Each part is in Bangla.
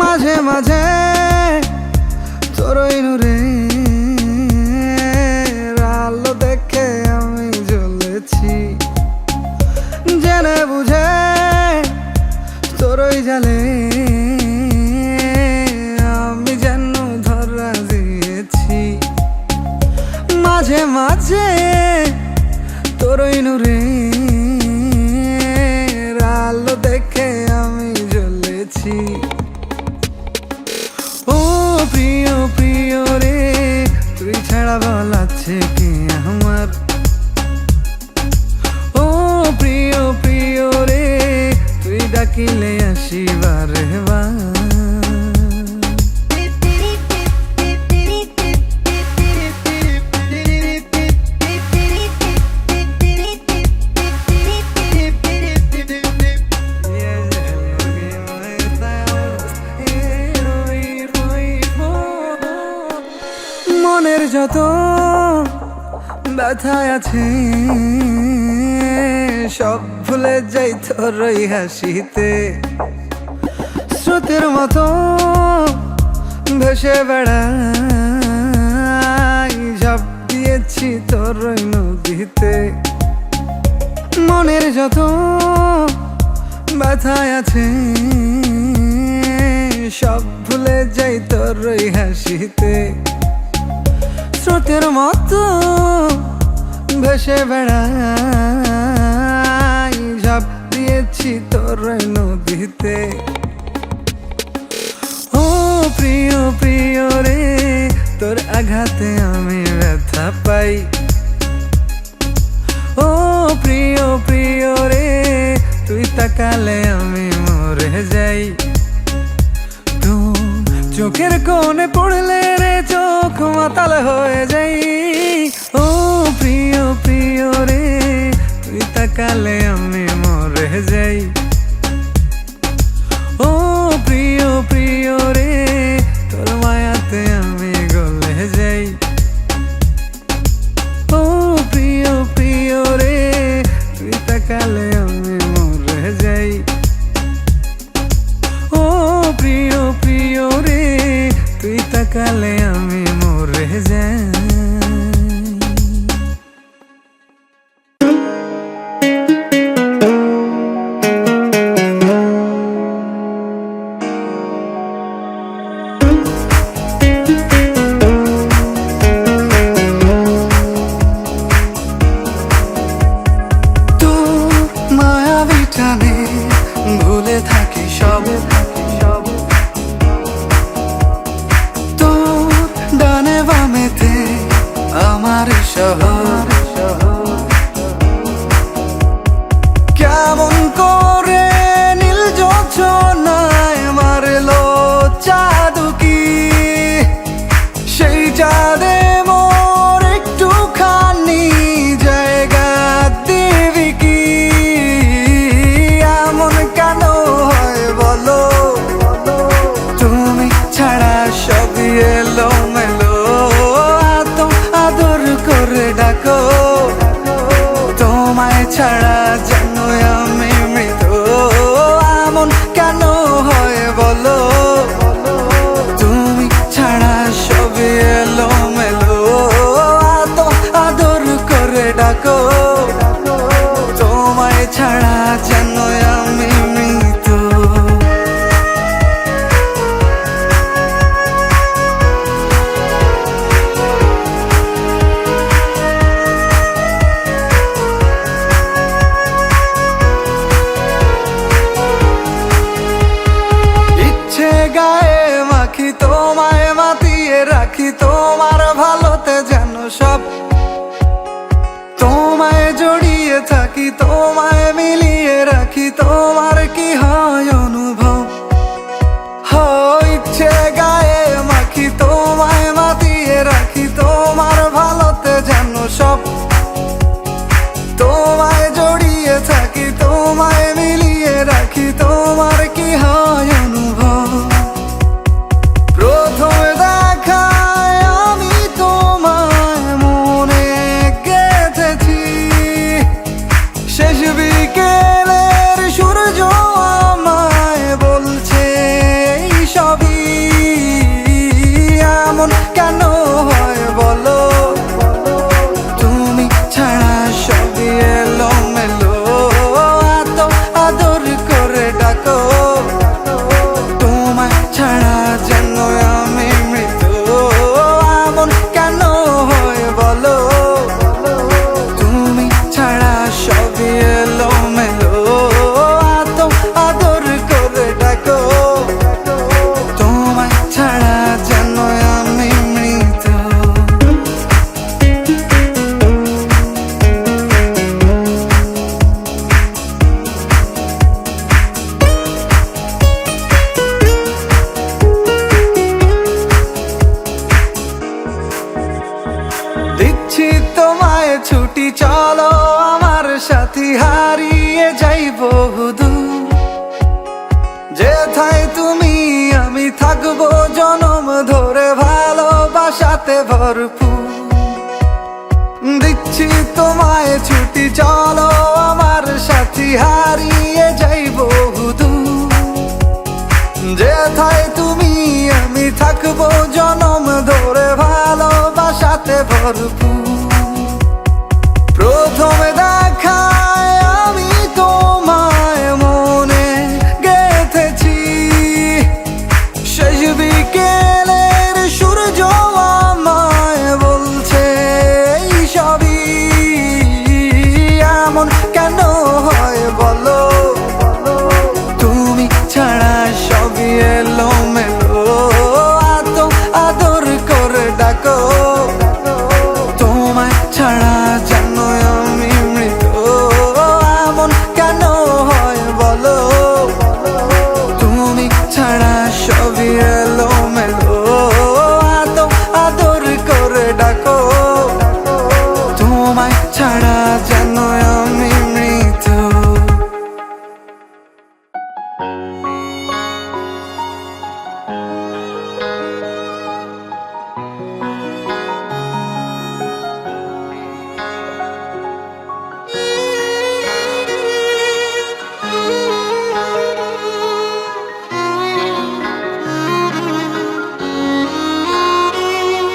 মাঝে মাঝে তোরই নূরে আলো দেখে আমি জ্বলেছি। জেনে বুঝে তোরই জালে আমি যেন ধরা দিয়েছি। মাঝে মাঝে তোরই নূরে তোর ওই হাসিতে মতো ভেসে বেড়াই। ঝাপ দিয়েছি তোর ওই নদীতে। মনের যত ব্যথায় আছে, সব ভুলে যাই তোর ওই হাসিতে। স্রোতের মতো ভেসে ঝাপ তোর নদীতে। ও প্রিয় প্রিয় রে, তোর আঘাতে আমি ব্যথা পাই। ও প্রিয় প্রিয় রে, তুই তাকালে আমি মরে যাই। চোখের কোণে পড়লে রে, চোখ মাতাল হয়ে যাই। ও প্রিয় প্রিয় রে তুই তাকালে আমি মরে যাই। মিলিয়ে রাখি হারিয়ে যাইব দূর যেথায় তুমি আমি থাকব জনম ধরে ভালোবাসাতে ভরপুর।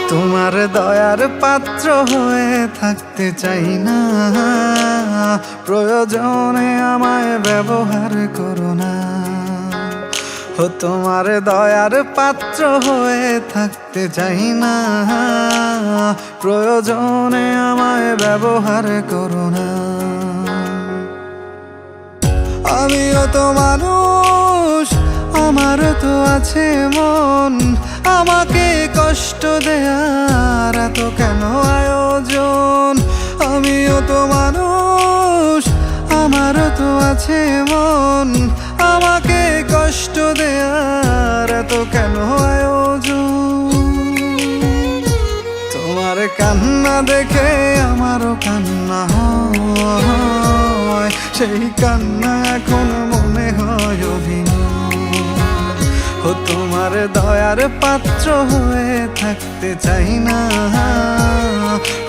তোমার দয়ার পাত্র হয়ে থাকতে চাই না। প্রয়োজনে আমায় ব্যবহার করো না। ও তোমার দয়ার পাত্র হয়ে থাকতে চাই না। প্রয়োজনে আমায় ব্যবহার করো না। আমিও তো মানুষ, আমারও তো আছে মন। আমাকে কষ্ট দেয়ার এত কেন আয়োজন? আমিও তো মানুষ, আমারও তো আছে মন। আমাকে কষ্ট দেয়ার এত কেন আয়োজন? তোমার কান্না দেখে আমারও কান্না হয়। সেই কান্না এখন ও তোমার দয়ার পাত্র হয়ে থাকতে চাই না।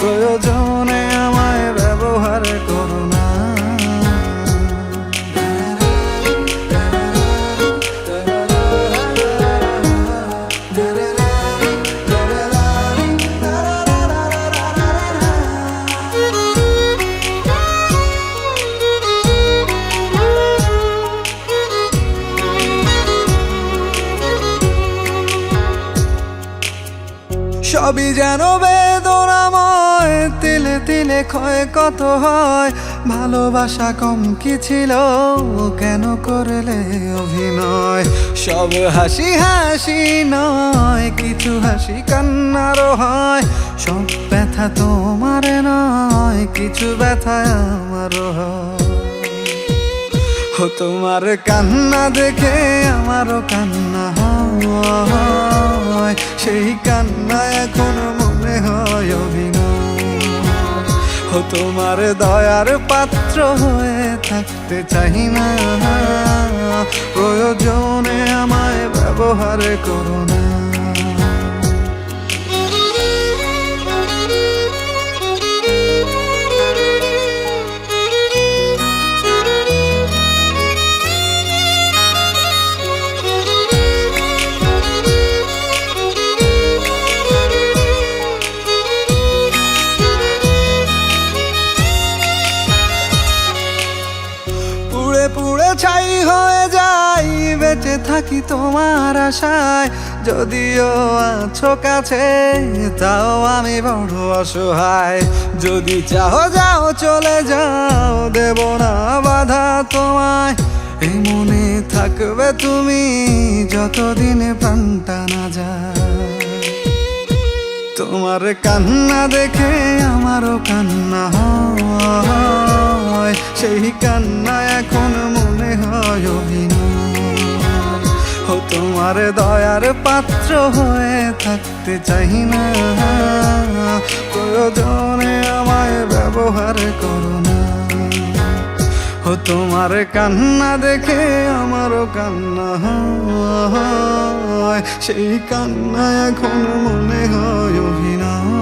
প্রয়োজনে আমায় ব্যবহার করো না। সবই যেন বেদনাময়, তিলে তিলে ক্ষয় কত হয়। ভালোবাসা কম কি ছিল, কেন করলে অভিনয়? সব হাসি হাসি নয়, কিছু হাসি কান্নারও হয়। সব ব্যথা তোমার নয়, কিছু ব্যথা আমারও হয়। তোমার কান্না দেখে আমারও কান্না হয়। সেই কান্না এখন মনে হয় অভিনয়। ও তোমার দয়ার পাত্র হয়ে থাকতে চাই না। প্রয়োজনে আমায় ব্যবহার করো না। থাকি তোমার আশায়। যদিও আছো কাছে, তাও আমি বড় অসহায়। যদি চাও, যাও, চলে যাও, দেব না বাধা তোমায়। এই মনে থাকবে তুমি যতদিন প্রাণটা না যায়। তোমার কান্না দেখে আমারও কান্না হয়। সেই কান্না এখন মনে হয় অভিনয়। তোমার দয়ার পাত্র হয়ে থাকতে চাই না। প্রয়োজনে আমায় ব্যবহার করো না। ও তোমার কান্না দেখে আমারও কান্না হয়। সেই কান্না এখন মনে হয় অভিনয়।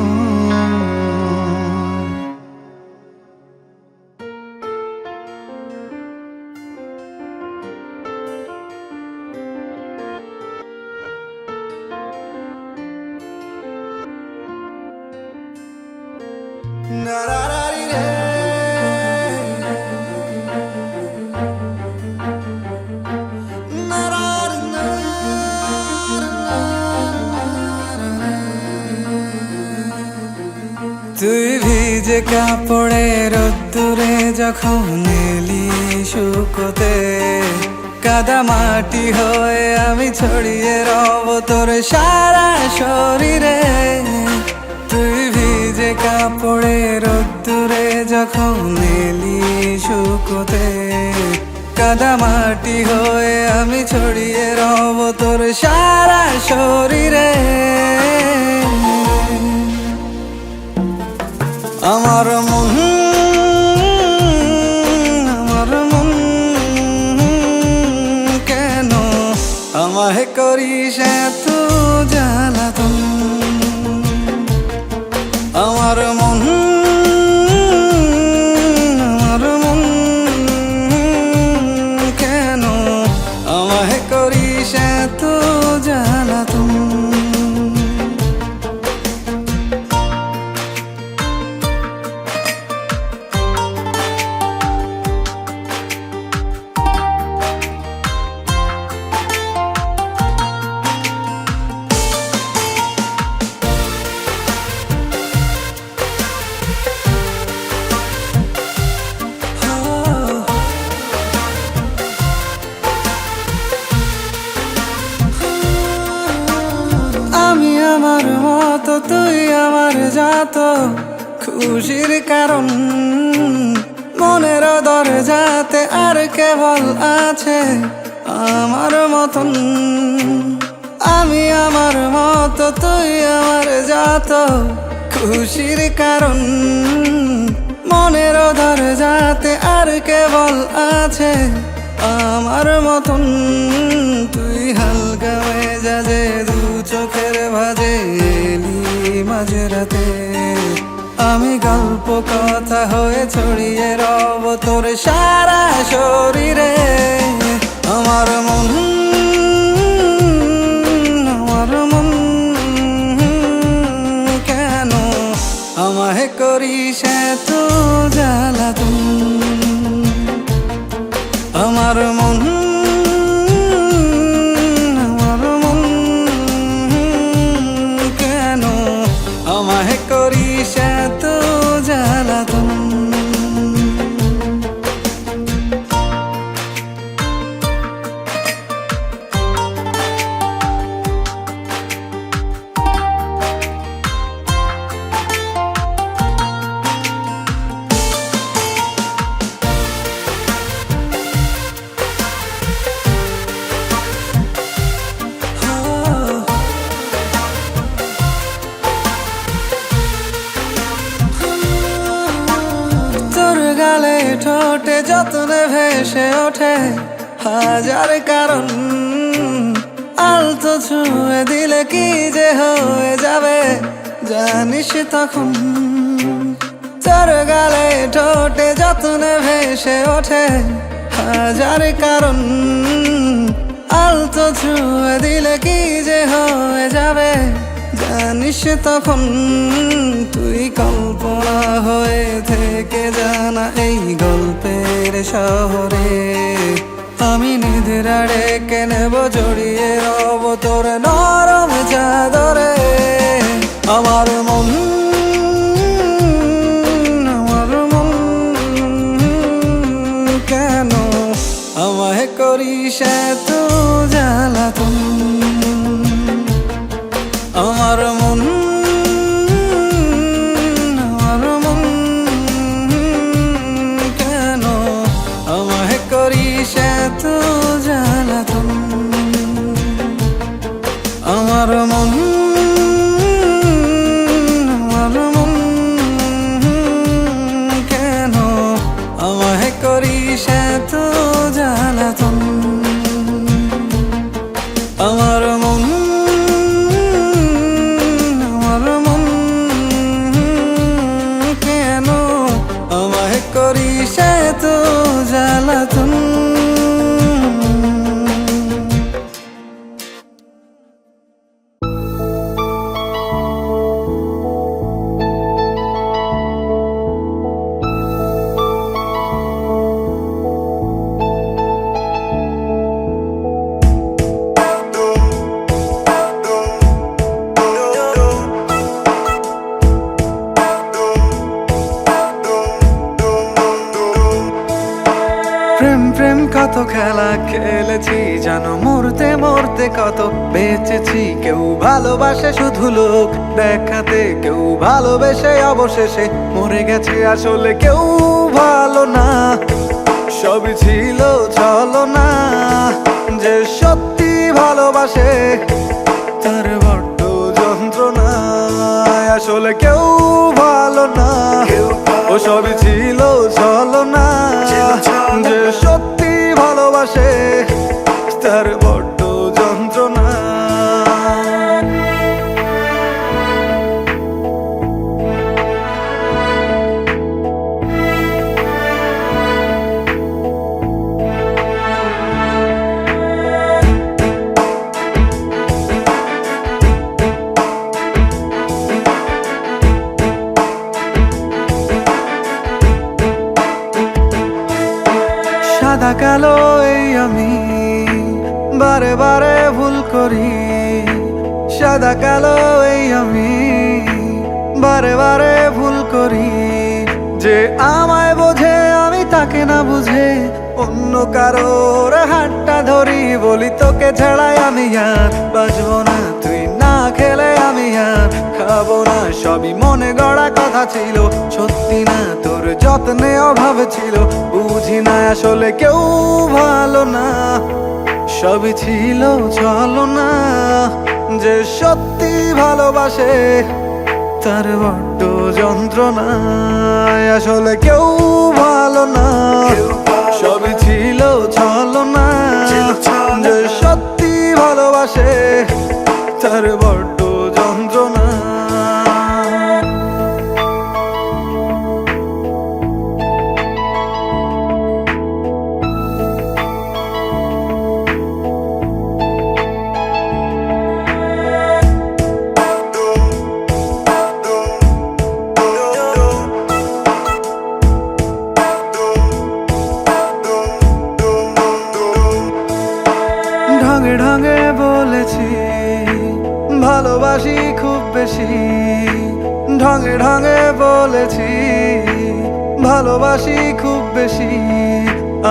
যখন এলি শুকোতে। কাদা মাটি হয়ে আমি ছড়িয়ে রব তোর সারা শরীরে। তুই ভিজে কাপড়ে রোদ্দুরে যখন এলি শুকোতে। কাদা মাটি হয়ে আমি ছড়িয়ে রব তোর সারা শরীরে। আমার মন আমায় করিস এত জ্বালাতন। আমার আমার মতো, তুই আমার যাত খুশির কারণ, মনের দরজাতে আর কেবল আছে আমার মতন। আমি আমার মতো, তুই আমার যাত খুশির কারণ, মনের দরজাতে আর কেবল আছে আমার মতন। তুই হালকা মেজাজে দু চোখের ভাজে এলি মাঝরাতে। আমি গল্প, কথা হয়ে ছড়িয়ে রব তোর সারা শরীরে। ঠোঁটে যত্নে ভেসে ওঠে হাজার কারণ। আলতো ছুঁয়ে দিলে কি যে হয়ে যাবে, জানিস তখন। তোর গালে ঠোঁটে যত্নে ভেসে ওঠে হাজার কারণ। আলতো ছুঁয়ে দিলে কি যে হয়ে যাবে জানিস তখন তুই কল্পনা হয়ে থেকে জানা এই গল্পের শহরে। আমি নিধিরা ডেকে নেব, জড়িয়ে রব তোর নরম চাদরে। আমার মন আমার মন কেন আমায় করিস এত আমার মন ভালোবাসে শুধু লোক দেখাতে। কেউ ভালোবেসে অবশেষে মরে গেছে আসলে কেউ ভালো না। সবই ছিল চলো না যে সত্যি ভালোবাসে তার বড্ড যন্ত্রণা আসলে কেউ ভালো না ও সবই ছিল চলো না যে সত্যি ভালোবাসে তার বারে বারে ভুল করি। যে আমায় বোঝে, আমি তাকে না বুঝে। অন্য কারোর হাতটা ধরি, বলি তোকে ছাড়াই আমি আর বাজবো না। তুই না খেলে আমি আর খাব না। সবই মনে গড়া কথা ছিল, সত্যি না তোর যত্নে অভাব ছিল। বুঝি না আসলে কেউ ভালো না। সবই ছিল, চলো না। যে সত্যি ভালোবাসে তার বড্ড যন্ত্রণায় আসলে কেউ ভালো না। সবই ছিল চলো না যে সত্যি ভালোবাসে তার বড্ড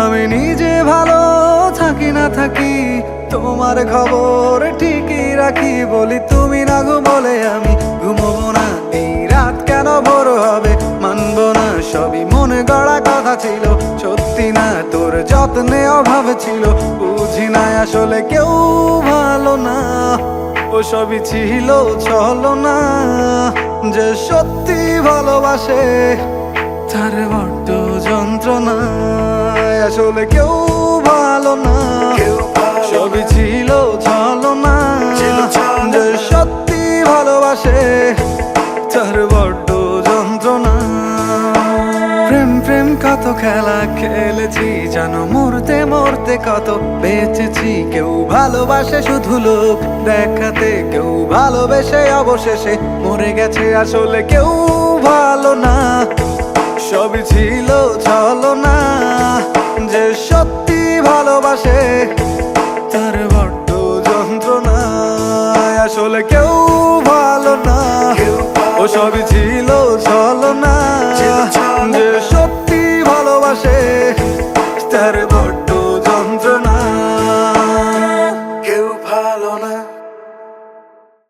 আমি নিজে ভালো থাকি না থাকি, তোমার খবর ঠিকই রাখি। বলি, তুমি না ঘুমলে আমি ঘুমবো না। এই রাত কেন ভোর হবে মানবো না। সবই মনে গড়া কথা ছিল, সত্যি না, তোর যত্নে অভাব ছিল। বুঝি না, আসলে কেউ ভালো না। ও সবই ছিল, চলো না। যে সত্যি ভালোবাসে, তার বড্ড যন্ত্রণা। আসলে কেউ ভালো না। সবই ছিল চলো না যে সত্যি ভালোবাসে তার বড্ড যন্ত্রণা। প্রেম প্রেম কত খেলা খেলেছি জানো মরতে মরতে কত বেঁচেছি। কেউ ভালোবাসে শুধু লোক দেখাতে কেউ ভালোবেসে অবশেষে মরে গেছে আসলে কেউ ভালো না। সবই ছিল চলো না যে সত্যি ভালোবাসে, তার বড্ড যন্ত্রণায়। আসলে কেউ ভালো না, ও সবই ছিল চলো না